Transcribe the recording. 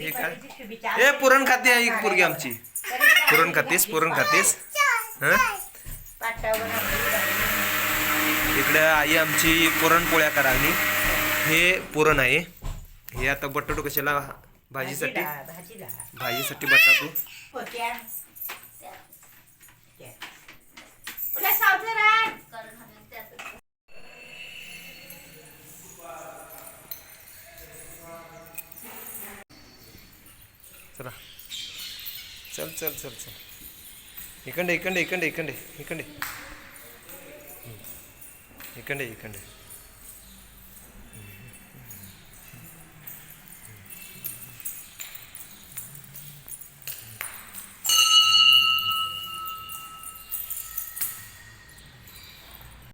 हे काय ए पुरण खाते आहे एक पोरगी आमची. पुरण खातीस पुरण खातीस? हं? इकडे आई आमची पुरणपोळ्या करावी हे पुरण आहे. हे आता बटाटो कशाला? भाजीसाठी? भाजीसाठी बटाटो. चला चल चल चल चल इकडे इकडे इकडे इकडे इकडे हम्म. इकडे इकडे